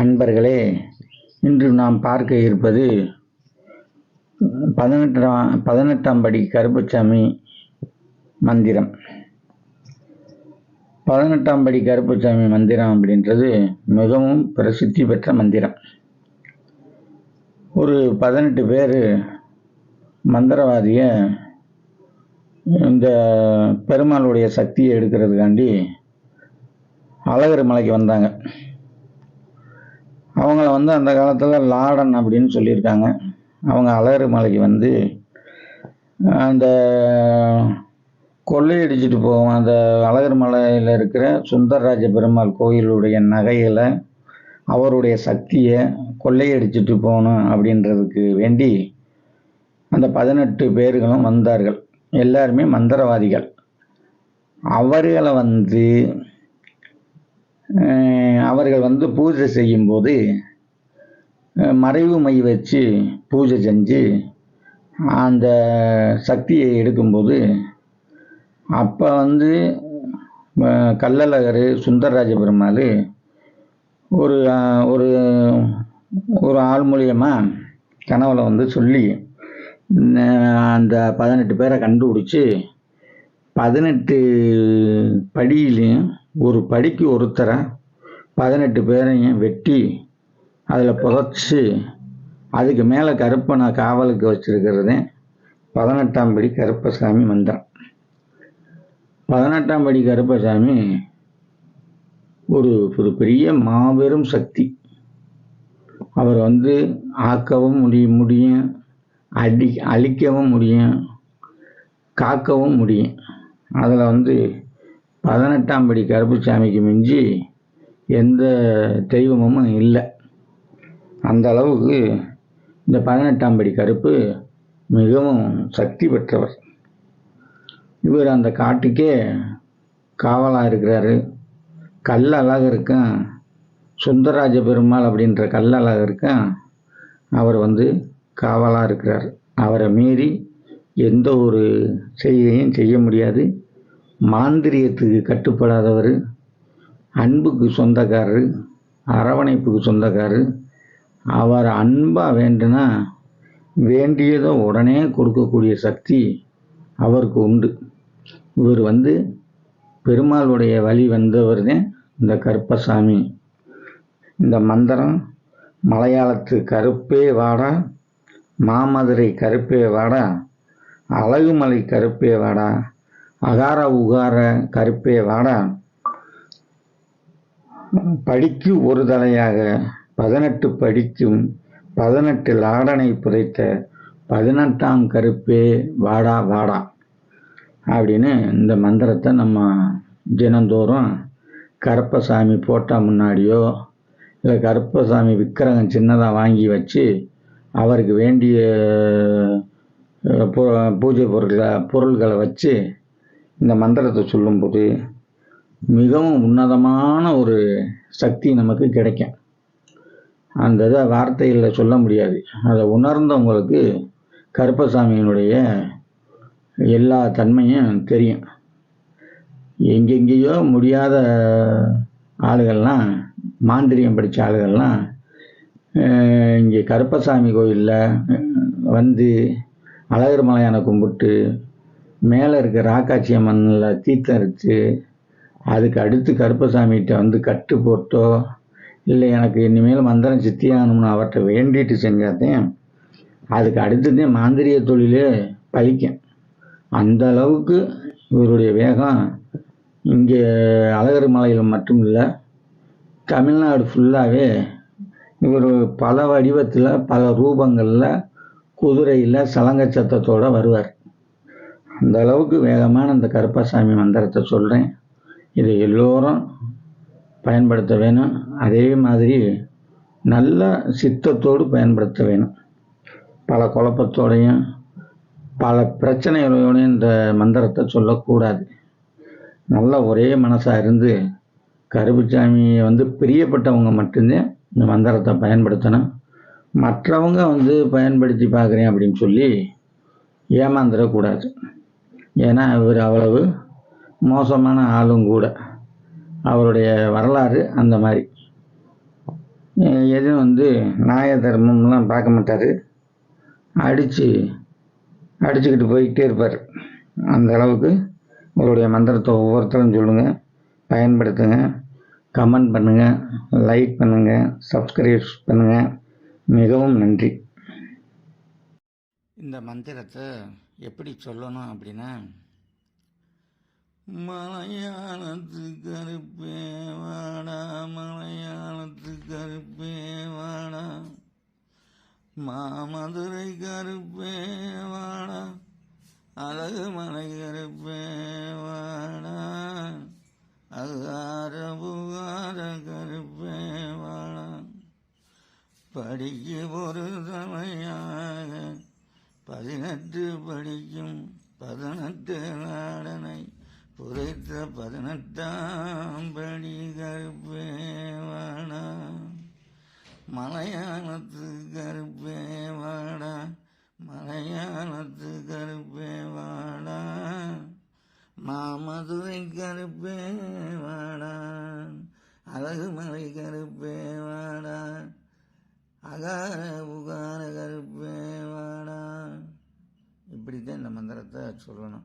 அன்பர்களே இன்று நாம் பார்க்க இருப்பது பதினெட்டாம் பதினெட்டாம் படி கருப்புசாமி மந்திரம். பதினெட்டாம் படி கருப்புசாமி மந்திரம் அப்படின்றது மிகவும் பிரசித்தி பெற்ற மந்திரம். ஒரு பதினெட்டு பேர் மந்திரவாதிய இந்த பெருமாளுடைய சக்தியை எடுக்கிறதுக்காண்டி அழகர் மலைக்கு வந்தாங்க. அவங்கள வந்து அந்த காலத்தில் லாடன் அப்படின்னு சொல்லியிருக்காங்க. அவங்க அழகர் மலைக்கு வந்து அந்த கொள்ளையடிச்சிட்டு போவோம் அந்த அழகர் மலையில் இருக்கிற சுந்தரராஜ பெருமாள் கோயிலுடைய நகைகளை அவருடைய சக்தியை கொள்ளையடிச்சிட்டு போகணும் அப்படின்றதுக்கு வேண்டி அந்த பதினெட்டு பேர்களும் வந்தார்கள். எல்லாருமே மந்திரவாதிகள். அவர்களை வந்து அவர்கள் வந்து பூஜை செய்யும்போது மறைவு மை வச்சு பூஜை செஞ்சு அந்த சக்தியை எடுக்கும்போது அப்போ வந்து கள்ளழகர் சுந்தரராஜ பெருமாள் ஒரு ஒரு ஒரு ஆள் மூலியமாக கனவுல வந்து சொல்லி அந்த பதினெட்டு பேரை கண்டுபிடிச்சி பதினெட்டு படியிலையும் ஒரு படிக்கு ஒருத்தரை பதினெட்டு பேரையும் வெட்டி அதில் புதைச்சி அதுக்கு மேலே கருப்பனை காவலுக்கு வச்சிருக்கிறது பதினெட்டாம் படி கருப்பசாமி மந்திரம். பதினெட்டாம் படி கருப்பசாமி ஒரு ஒரு பெரிய மாபெரும் சக்தி. அவர் வந்து ஆக்கவும் முடியும் முடியும் அடி அழிக்கவும் முடியும் காக்கவும் முடியும். அதில் வந்து பதினெட்டாம் படி கருப்புசாமிக்கு மிஞ்சி எந்த தெய்வமும் இல்லை. அந்த அளவுக்கு இந்த பதினெட்டாம் படி கருப்பு மிகவும் சக்தி பெற்றவர். இவர் அந்த காட்டுக்கே காவலாக இருக்கிறாரு. கல் அழகருக்கும் சுந்தரராஜ பெருமாள் அப்படின்ற கல் அழகருக்கும் அவர் வந்து காவலாக இருக்கிறார். அவரை மீறி எந்த ஒரு செய்கையும் செய்ய முடியாது. மாந்திரியத்துக்கு கட்டுப்படாதவர் அன்புக்கு சொந்தக்காரர் அரவணைப்புக்கு சொந்தக்காரர் அவர் அன்பாக வேண்டுனா வேண்டியதை உடனே கொடுக்கக்கூடிய சக்தி அவருக்கு உண்டு. இவர் வந்து பெருமாளுடைய வழி வந்தவர் தான் இந்த கருப்பசாமி. இந்த மந்திரம் மலையாளத்து கருப்பே வாடா மாமதுரை கருப்பே வாடா அழகுமலை கருப்பே வாடா அகார உகார கருப்பே வாடா. படிக்கு ஒரு தலையாக பதினெட்டு படிக்கும் பதினெட்டு லாடனை புதைத்த பதினெட்டாம் கருப்பே வாடா வாடா. அப்படின்னு இந்த மந்திரத்தை நம்ம தினந்தோறும் கருப்பசாமி போட்டால் முன்னாடியோ இல்லை கருப்பசாமி விக்கிரகம் சின்னதாக வாங்கி வச்சு அவருக்கு வேண்டிய பூ- பூஜை பொருட்களை பொருள்களை வச்சு இந்த மந்திரத்தை சொல்லும்போது மிகவும் உன்னதமான ஒரு சக்தி நமக்கு கிடைக்கும். அந்த இதை வார்த்தையில் சொல்ல முடியாது. அதை உணர்ந்தவங்களுக்கு கருப்பசாமியினுடைய எல்லா தன்மையும் தெரியும். எங்கெங்கேயோ முடியாத ஆளுகள்லாம் மாந்திரியம் படித்த ஆளுகள்லாம் இங்கே கருப்பசாமி கோயிலில் வந்து அழகர் மலையான கும்பிட்டு மேலே இருக்க ராக்காட்சி அம்மனில் தீர்த்தரித்து அதுக்கு அடுத்து கருப்பசாமிகிட்ட வந்து கட்டு போட்டோ இல்லை எனக்கு இனிமேல் மந்திரம் சித்தியாகணும்னு அவர்கிட்ட வேண்டிட்டு செஞ்சாதேன் அதுக்கு அடுத்ததே மாந்திரிய தொழிலே பழிக்கும். அந்த அளவுக்கு இவருடைய வேகம் இங்கே அழகர் மலையில் மட்டும் இல்லை தமிழ்நாடு ஃபுல்லாகவே இவர் பல வடிவத்தில் பல ரூபங்களில் குதிரையில் சலங்க சத்தத்தோடு வருவார். அந்த அளவுக்கு வேகமான அந்த கருப்பசாமி மந்திரத்தை சொல்கிறேன் இதை எல்லோரும் பயன்படுத்த வேணும். அதே மாதிரி நல்ல சித்தத்தோடு பயன்படுத்த வேணும். பல குழப்பத்தோடையும் பல பிரச்சனைகளோடையும் இந்த மந்திரத்தை சொல்லக்கூடாது. நல்ல ஒரே மனசாக இருந்து கருப்புசாமியை வந்து பிரியப்பட்டவங்க மட்டும்தான் இந்த மந்திரத்தை பயன்படுத்தணும். மற்றவங்க வந்து பயன்படுத்தி பார்க்குறேன் அப்படின்னு சொல்லி ஏமாந்துடக்கூடாது. ஏன்னா இவர் அவ்வளவு மோசமான ஆளும் கூட. அவருடைய வரலாறு அந்த மாதிரி. எதுவும் வந்து நாய தர்மம்லாம் பார்க்க மாட்டார். அடித்து அடிச்சுக்கிட்டு போய்கிட்டே இருப்பார். அந்த அளவுக்கு உங்களுடைய மந்திரத்தை ஒவ்வொருத்தரும் சொல்லுங்கள் பயன்படுத்துங்க கமெண்ட் பண்ணுங்கள் லைக் பண்ணுங்கள் சப்ஸ்கிரைப் பண்ணுங்கள் மிகவும் நன்றி. இந்த மந்திரத்தை எப்படி சொல்லணும் அப்படின்னா மலையாளத்து கருப்பே வாடா மலையாளத்து கருப்பே வாடா. மாமதுரை கருப்பே வாடா அழகு மலை கருப்பே வாடா. அகார புகார கருப்பே வாடா. படிக்கு ஒரு சமையாக பதினெட்டு படிக்கும் பதினெட்டு நாடனை புதைத்த பதினெட்டாம் படி கருப்பேவாடா மலையாளத்து கருப்பேவாடா மலையாளத்து கருப்பேவாடா மாமதுரை கருப்பேவாடா அழகுமலை கருப்பேவாடா அகார உகார கருப்பே இப்படி தான் இந்த மந்திரத்தை சொல்லணும்.